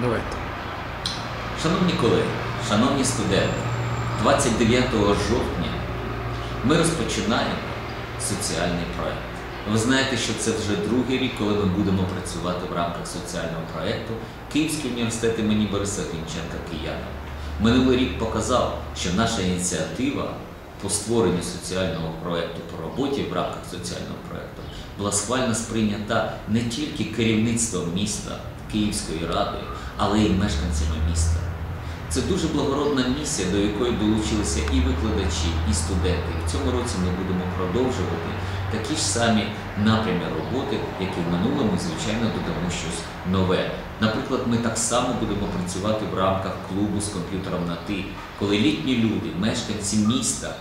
Давайте. Шановні колеги, шановні студенти, 29 жовтня ми розпочинаємо соціальний проект. Ви знаєте, що це вже другий рік, коли ми будемо працювати в рамках соціального проєкту Київський університет імені Бориса Глінченка Киянам. Минулий рік показав, що наша ініціатива по створенню соціального проєкту по роботі в рамках соціального проєкту була схвально сприйнята не тільки керівництвом міста, Київської ради, але й мешканцями міста. Це дуже благородна місія, до якої долучилися і викладачі, і студенти. В цьому році ми будемо продовжувати такі ж самі напрями роботи, як і в минулому, звичайно, додамо щось нове. Наприклад, ми так само будемо працювати в рамках клубу з комп'ютером на ти, коли літні люди, мешканці міста,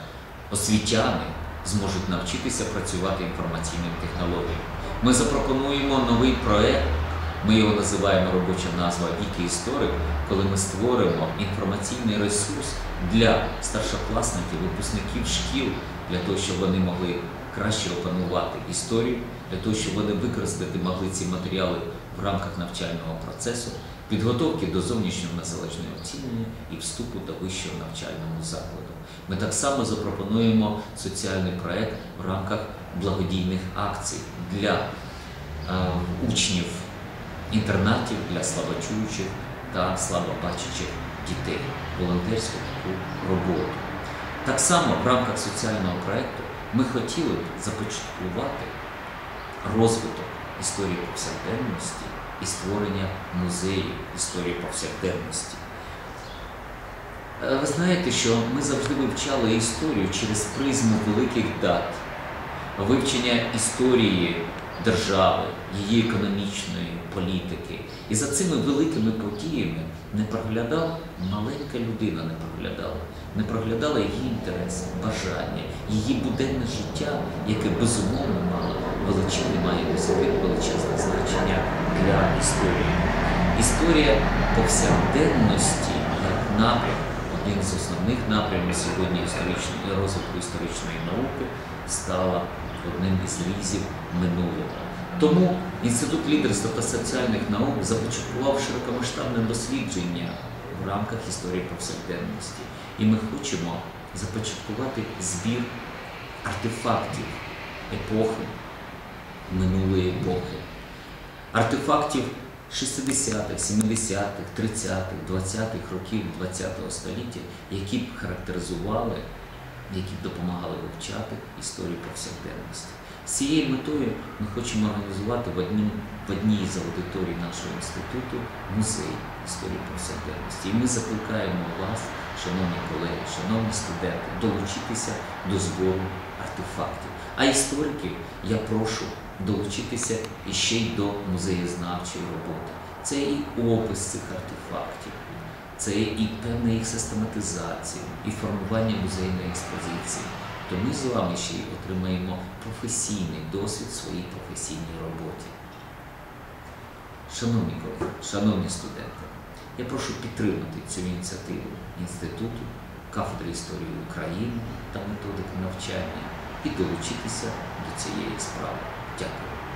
освітяни зможуть навчитися працювати інформаційним технологіям. Ми запропонуємо новий проект. Ми його називаємо робоча назва Віки Історик, коли ми створимо інформаційний ресурс для старшокласників, випускників шкіл, для того, щоб вони могли краще опанувати історію, для того, щоб вони використати могли ці матеріали в рамках навчального процесу, підготовки до зовнішнього незалежного оцінювання і вступу до вищого навчального закладу. Ми так само запропонуємо соціальний проект в рамках благодійних акцій для е, учнів інтернатів для слабочуючих та слабобачучих дітей, волонтерську таку роботу. Так само в рамках соціального проєкту ми хотіли б започаткувати розвиток історії повсякденності і створення музею історії повсякденності. Е, Ви знаєте, що ми завжди вивчали історію через призму великих дат, вивчення історії держави, її економічної політики. І за цими великими подіями не проглядала маленька людина, не проглядала, не проглядала її інтереси, бажання, її буденне життя, яке безумовно мало величезне, має величезне значення для історії. Історія повсякденності як напрям, один з основних напрямів сьогодні історичної розвитку історичної науки стала одним із різів минулого. Тому Інститут лідерства та соціальних наук започаткував широкомасштабне дослідження в рамках історії повсякденності. І ми хочемо започаткувати збір артефактів епохи, минулої епохи, артефактів 60-х, 70-х, 30-х, 20-х років ХХ століття, які б характеризували які б допомагали вивчати історію повсякденності. З цією метою ми хочемо організувати в одній, в одній з аудиторій нашого інституту музей історії повсякденності. І ми закликаємо вас, шановні колеги, шановні студенти, долучитися до збору артефактів. А істориків я прошу долучитися іще й до музеєзнавчої роботи. Це і опис цих артефактів це і певна їх систематизація, і формування музейної експозиції. То ми з вами ще й отримаємо професійний досвід своїй професійній роботі. Шановні колеги, шановні студенти, я прошу підтримати цю ініціативу Інституту, кафедри історії України та методики навчання і долучитися до цієї справи. Дякую.